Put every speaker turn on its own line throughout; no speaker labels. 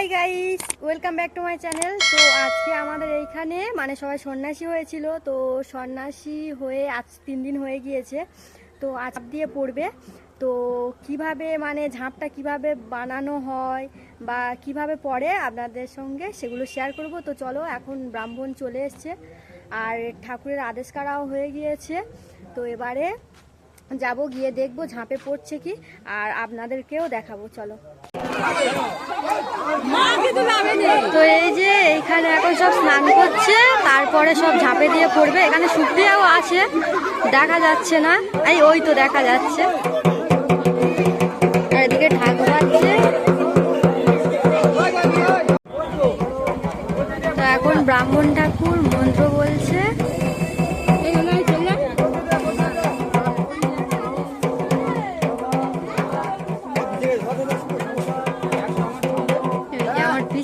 Hi guys welcome back to my channel তো আজকে আমাদের এইখানে মানে সবাই সন্ন্যাসী হয়েছিল, তো সন্ন্যাসী হয়ে আজ তিন দিন হয়ে গিয়েছে। তো আজ দিয়ে পড়বে। তো কীভাবে মানে ঝাঁপটা কীভাবে বানানো হয় বা কীভাবে পড়ে আপনাদের সঙ্গে সেগুলো শেয়ার করব। তো চলো এখন ব্রাহ্মণ চলে এসছে, আর ঠাকুরের আদেশ করাও হয়ে গিয়েছে। তো এবারে যাব, গিয়ে দেখব ঝাঁপে পড়ছে কি, আর আপনাদেরকেও দেখাবো। চলো। তো এই যে এখানে এখন সব স্নান করছে, তারপরে সব ঝাঁপে দিয়ে পড়বে। এখানে সুপ্রিয়াও আছে, দেখা যাচ্ছে না। এই, ওই তো দেখা যাচ্ছে। এদিকে ঠাকুর আছে। তো এখন ব্রাহ্মণ ঠাকুর মন্ত্র বলছে।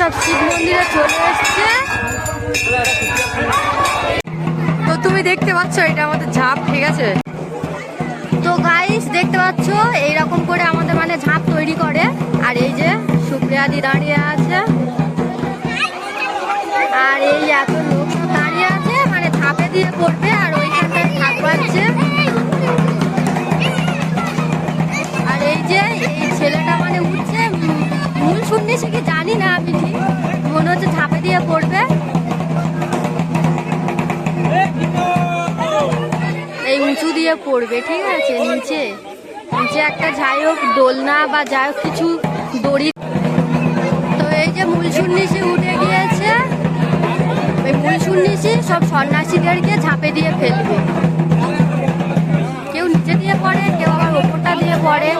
সব
শিব মন্দিরে চলে এসছে। তো তুমি দেখতে পাচ্ছ, এটা আমাদের ঝাঁপ, ঠিক আছে? তো গাইস দেখতে পাচ্ছ, এইরকম করে আমাদের মানে ঝাঁপ তৈরি করে। আর এই যে সুপ্রিয়াদি দাঁড়িয়ে আছে। আর এই এত লোক দাঁড়িয়ে আছে মানে ঝাঁপে দিয়ে পড়বে, আর ওইখানটায় থাক পাচ্ছে আর এই যে, এই ছেলেটা মানে উঠছে মূল শুননি সে কি জানি দিয়ে পড়বে, ঠিক আছে? নিচে। নিচে একটা যাই হোক দোলনা বা যাই হোক কিছু দড়ি। তো এই যে মূল সন্ন্যাসী উঠে গিয়েছে ওই মূল সন্ন্যাসী সব সন্ন্যাসীদেরকে ঝাঁপে দিয়ে ফেলবে। কেউ নিচে দিয়ে পড়ে, কেউ আবার ওপরটা দিয়ে পড়ে।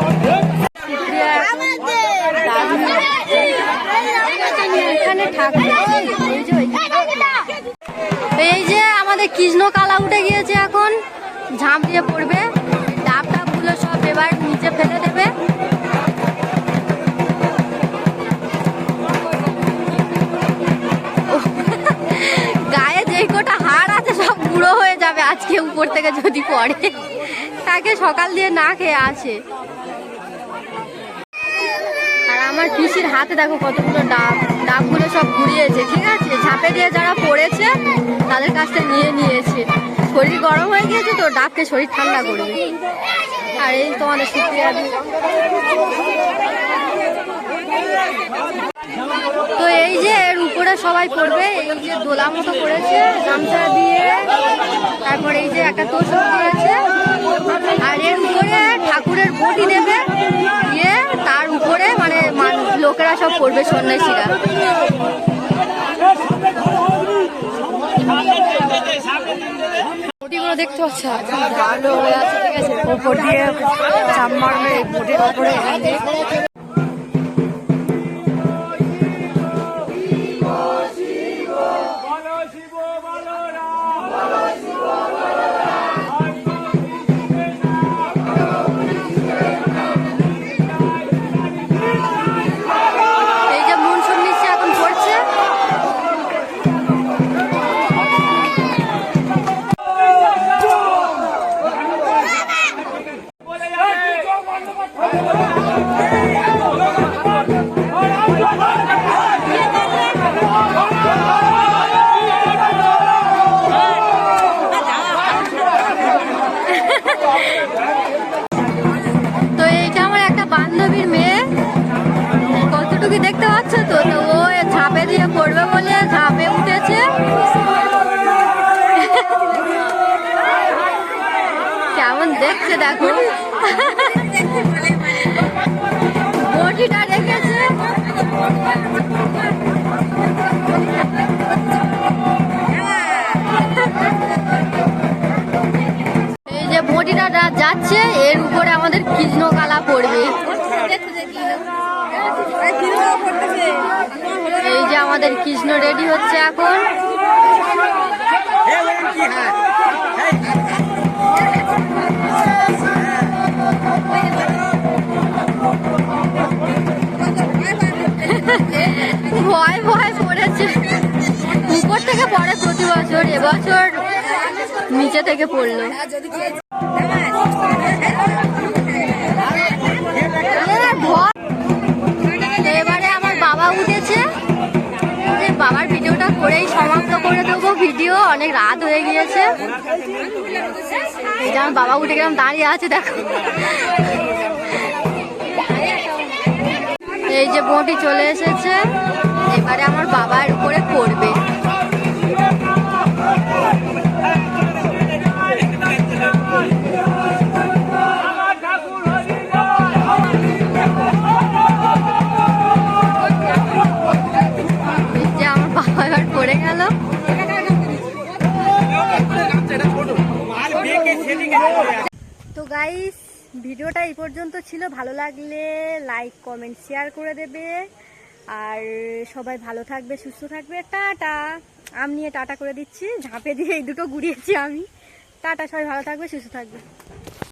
এই যে আমাদের কৃষ্ণ কালা উঠে এখন ঝাঁপ দিয়ে পড়বে। ডাব ডাবগুলো সব এবার নিচে ফেলে দেবে। গায়ে যেই কটা হাড় আছে, সব বুড়ো হয়ে যাবে আজকে উপর থেকে যদি পড়ে। তাকে সকাল দিয়ে না খেয়ে আসে আর আমার পিসির হাতে দেখো কতগুলো ডাব। ডাবগুলো সব ঘুরিয়েছে, ঠিক আছে? ঝাঁপে দিয়ে যারা পড়েছে, তাদের কাছ নিয়ে নিয়েছে। শরীর গরম হয়ে গিয়েছে তো ডাবকে শরীর ঠান্ডা করবে। আর এই তোমাদের দি। তো এই যে এর উপরে সবাই পড়বে, এই যে দোলা মতো করেছে গামছা দিয়ে। তারপরে এই যে একটা তোষক পড়বে সন্ন্যাসীরা। বটিগুলো দেখতে পাচ্ছ? ভালো হয়ে আছে ঠিক আছে ওপর দিয়ে ওপরে। দেখতে পাচ্ছ তো? তো ও ঝাঁপে দিয়ে পড়বে বলে ঝাঁপে উঠেছে। কেমন দেখছে দেখো। যাচ্ছে, এর উপরে আমাদের কৃষ্ণকালা পড়বে। এই যে আমাদের কৃষ্ণ রেডি হচ্ছে এখন। ভয় ভয় পড়েছে। উপর থেকে পড়ে প্রতি বছর, এবছর নিচে থেকে পড়ল। করে দেবো, ভিডিও, অনেক রাত হয়ে গিয়েছে। যে আমার বাবা উঠে গেলাম, দাঁড়িয়ে আছে, দেখো। এই যে বটি চলে এসেছে, এবারে আমার বাবার উপরে পড়বে। ভিডিওটা এই পর্যন্ত ছিল। ভালো লাগলে লাইক কমেন্ট শেয়ার করে দেবে। আর সবাই ভালো থাকবে, সুস্থ থাকবে। টাটা। আম নিয়ে টাটা করে দিচ্ছি। ঝাঁপে দিয়ে এই দুটো ঘুরিয়েছি আমি। টাটা, সবাই ভালো থাকবে, সুস্থ থাকবে।